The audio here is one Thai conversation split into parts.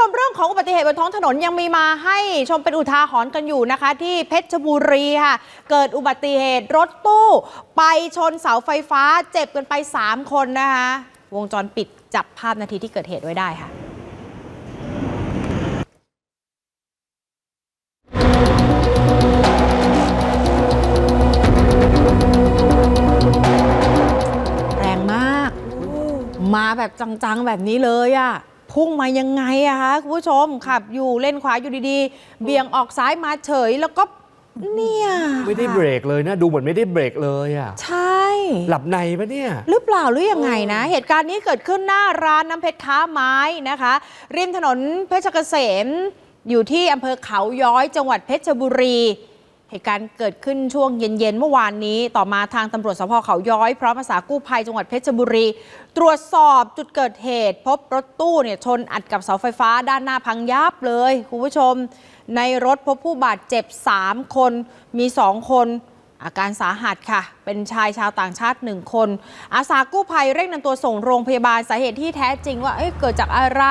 ชมเรื่องของอุบัติเหตุบนท้องถนนยังมีมาให้ชมเป็นอุทาหรณ์กันอยู่นะคะ ที่เพชรบุรีค่ะ เกิดอุบัติเหตุรถตู้ ไปชนเสาไฟฟ้าเจ็บกันไป 3 คนนะคะ วงจรปิดจับภาพนาทีที่เกิดเหตุไว้ได้ค่ะ แรงมาก มาแบบจังๆ แบบนี้เลยอะ พุ่งมายังไงอะคะคุณผู้ชมขับอยู่เล่นขวาอยู่ดีๆ เบี่ยงออกซ้ายมาเฉยแล้วก็เนี่ยไม่ได้เบรกเลยนะ ดูเหมือนไม่ได้เบรกเลยอะใช่ หลับในปะเนี่ย หรือเปล่าหรือยังไงนะ เหตุการณ์นี้เกิดขึ้นหน้าร้านน้ำเพชรค้าไม้นะคะ ริมถนนเพชรเกษมอยู่ที่อำเภอเขาย้อยจังหวัดเพชรบุรี เหตุการณ์เกิดขึ้นช่วงเย็น ๆ เมื่อวานนี้ ต่อมาทางตำรวจสพเขาย้อยพร้อมอาสากู้ภัยจังหวัดเพชรบุรี ตรวจสอบจุดเกิดเหตุ พบรถตู้เนี่ยชนอัดกับเสาไฟฟ้าด้านหน้าพังยับเลย คุณผู้ชม ในรถพบผู้บาดเจ็บ 3 คน มี 2 คน อาการสาหัสค่ะ เป็นชายชาวต่างชาติ 1 คน อาสากู้ภัยเร่งนำตัวส่งโรงพยาบาลสาเหตุที่แท้จริงว่าเเกิดจากอะไร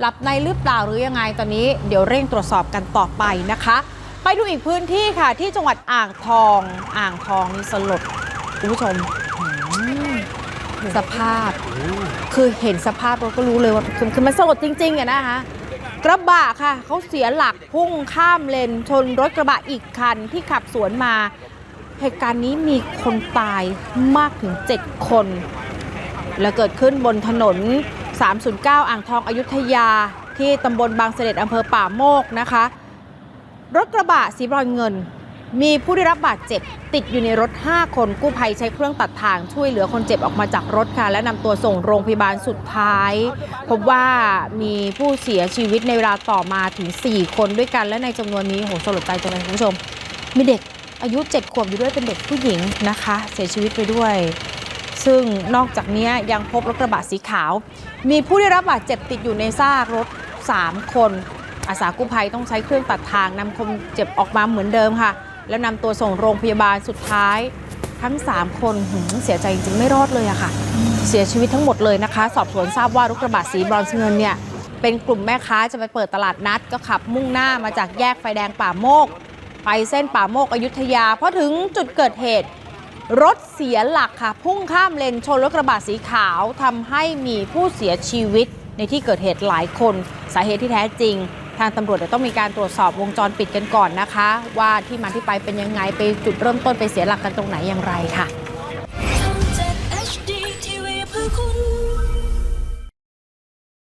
หลับในหรือเปล่าหรือยังไงตอนนี้ เดี๋ยวเร่งตรวจสอบกันต่อไปนะคะ ไปดูอีกพื้นที่ค่ะ ที่จังหวัดอ่างทอง อ่างทองนี่สลดคุณผู้ชมสภาพ คือเห็นสภาพเราก็รู้เลยว่าคือมันสลดจริงๆอะนะคะกระบะค่ะเขาเสียหลักพุ่งข้ามเลนชนรถกระบะอีกคันที่ขับสวนมาเหตุการณ์นี้มีคนตายมากถึง 7 คน และเกิดขึ้นบนถนน 309 อ่างทองอยุธยา ที่ตำบลบางเสด็จอำเภอป่าโมกนะคะ รถกระบะสีบรอนเงิน มีผู้ได้รับบาดเจ็บ ติดอยู่ในรถ 5 คนกู้ภัยใช้เครื่องตัดทางช่วยเหลือคนเจ็บออกมาจากรถค่ะ และนำตัวส่งโรงพยาบาลสุดท้าย พบว่ามีผู้เสียชีวิตในเวลาต่อมาถึง 4 คนด้วยกันและในจำนวนนี้โหสลดใจจังเลยคุณผู้ชม มีเด็กอายุ 7 ขวบอยู่ด้วยเป็นเด็กผู้หญิงนะคะ เสียชีวิตไปด้วย ซึ่งนอกจากนี้ยังพบรถกระบะสีขาว มีผู้ได้รับบาดเจ็บติดอยู่ในซากรถ 3 คน อาสากู้ภัยต้องใช้เครื่องตัดทางนำคนเจ็บออกมาเหมือนเดิมค่ะ แล้วนำตัวส่งโรงพยาบาลสุดท้าย ทั้ง 3 คนหืมเสียใจจริงๆไม่รอดเลยอะค่ะ เสียชีวิตทั้งหมดเลยนะคะ สอบสวนทราบว่ารถกระบะสีบรอนซ์เงินเนี่ยเป็นกลุ่มแม่ค้าจะไปเปิดตลาดนัด ก็ขับมุ่งหน้ามาจากแยกไฟแดงป่าโมก ไปเส้นป่าโมกอยุธยาพอถึงจุดเกิดเหตุ รถเสียหลักค่ะ พุ่งข้ามเลนชนรถกระบะสีขาวทำให้มีผู้เสียชีวิตในที่เกิดเหตุหลายคน สาเหตุที่แท้จริง ทางตำรวจเดี๋ยวต้องมีการตรวจสอบวงจรปิดกันก่อนนะคะ ว่าที่มาที่ไปเป็นยังไงไปจุดเริ่มต้นไปเสียหลักกันตรงไหนอย่างไรค่ะ